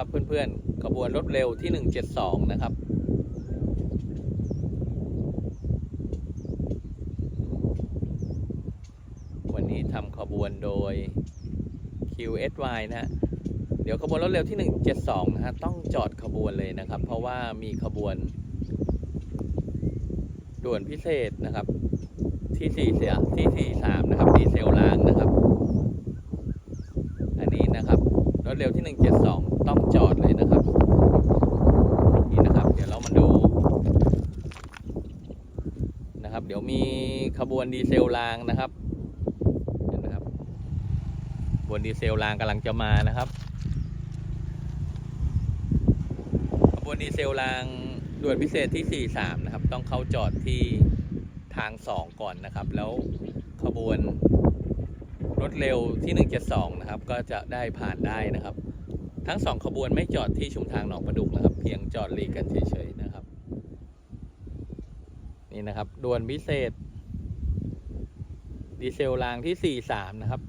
ครับเพื่อนๆขบวนรถเร็วที่ 172 นะครับ วันนี้ทำขบวนโดย QSY นะฮะเดี๋ยวขบวนรถเร็วที่ 172 นะฮะต้องจอดขบวนเลยนะครับ เพราะว่ามีขบวน ด่วนพิเศษนะครับ ที่4เสียที่43 นะครับดีเซลล้างนะครับ อันนี้นะครับ รถเร็วที่ 172 ต้องจอดเลยนะครับ นี่นะครับ เดี๋ยวเรามาดูนะครับ เดี๋ยวมีขบ วนดีเซลรางนะครับเห็นนะครับขบวนดีเซลรางกำลังจะมานะครับขบวนดีเซลรางด่วนพิเศษที่ 43 นะครับ ต้องเข้าจอดที่ทาง 2 ก่อนนะครับ แล้วขบวนรถเร็วที่ 172 นะครับ ก็จะได้ผ่านได้นะครับ ทั้งสองขบวนไม่จอดที่ชุมทางหนองประดุกนะครับ เพียงจอดหลีกันเฉยๆนะครับ นี่นะครับด่วนพิเศษ ดีเซลรางที่ 43 นะครับ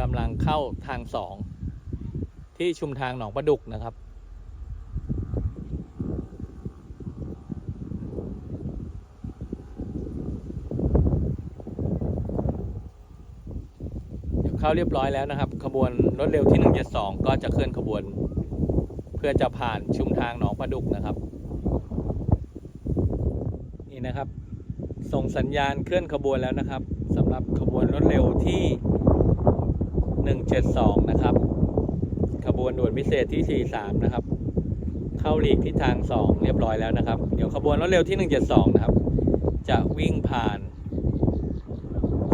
กำลังเข้าทาง 2 ที่ชุมทางหนองประดุกนะครับ เข้าเรียบร้อยแล้วนะครับ ขบวนรถเร็วที่ 172 ก็จะเคลื่อนขบวน เพื่อจะผ่านชุมทางหนองประดุกนะครับ นี่นะครับ ส่งสัญญาณเคลื่อนขบวนแล้วนะครับ สำหรับขบวนรถเร็วที่ 172 นะครับ ขบวนด่วนพิเศษที่ 43 นะครับ เข้าหลีกที่ทาง 2 เรียบร้อยแล้วนะครับ เดี๋ยวขบวนรถเร็วที่ 172 นะครับ จะวิ่งผ่าน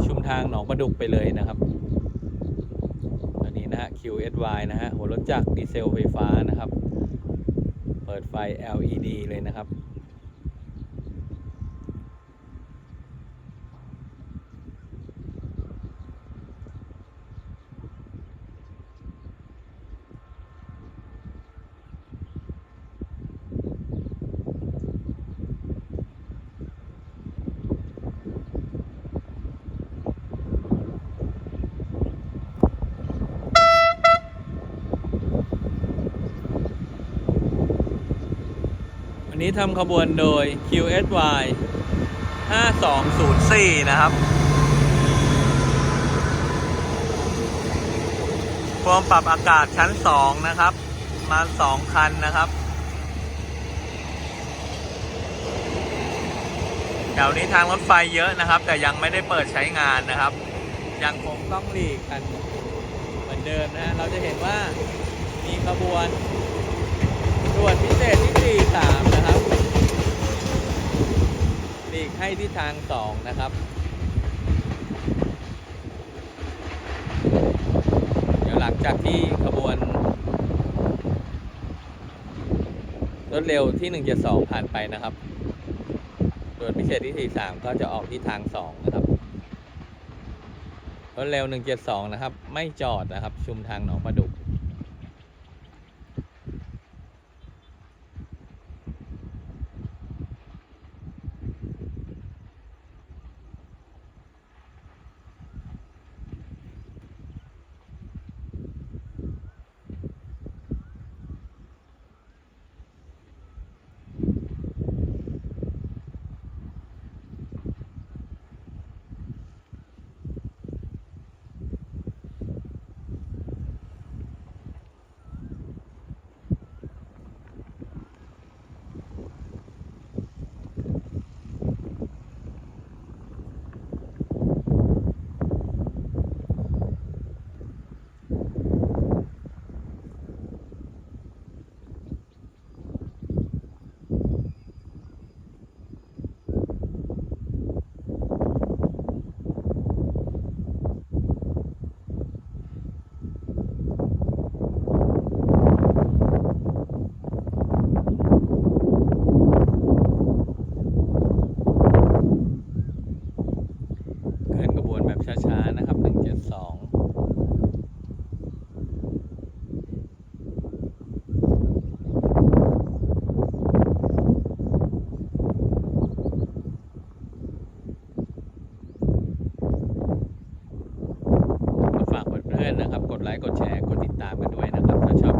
ชุมทางหนองประดุกไปเลยนะครับ อันนี้นะฮะ QSY นะฮะ หัวรถจักรดีเซลไฟฟ้านะครับ เปิดไฟ LED เลยนะครับ นี้ทำขบวนโดย QSY 5204 นะครับพวงปรับอากาศชั้น 2 นะครับ มา 2 คันนะครับ แถวนี้ทางรถไฟเยอะนะครับ แต่ยังไม่ได้เปิดใช้งานนะครับ ยังคงต้องหลีกกันเหมือนเดิมนะ เราจะเห็นว่ามีขบวนด่วนพิเศษที่ 43 หลีกให้ที่ทาง 2 นะครับ เดี๋ยวหลังจากที่ขบวนรถเร็วที่ 172 ผ่านไปนะครับด่วนพิเศษที่ 43 ก็จะออกที่ทาง 2 นะครับ รถเร็ว 172 นะครับ ไม่จอดนะครับ ชุมทางหนองประดุก ไลค์ กดแชร์ กดติดตามกันด้วยนะครับ ถ้าชอบ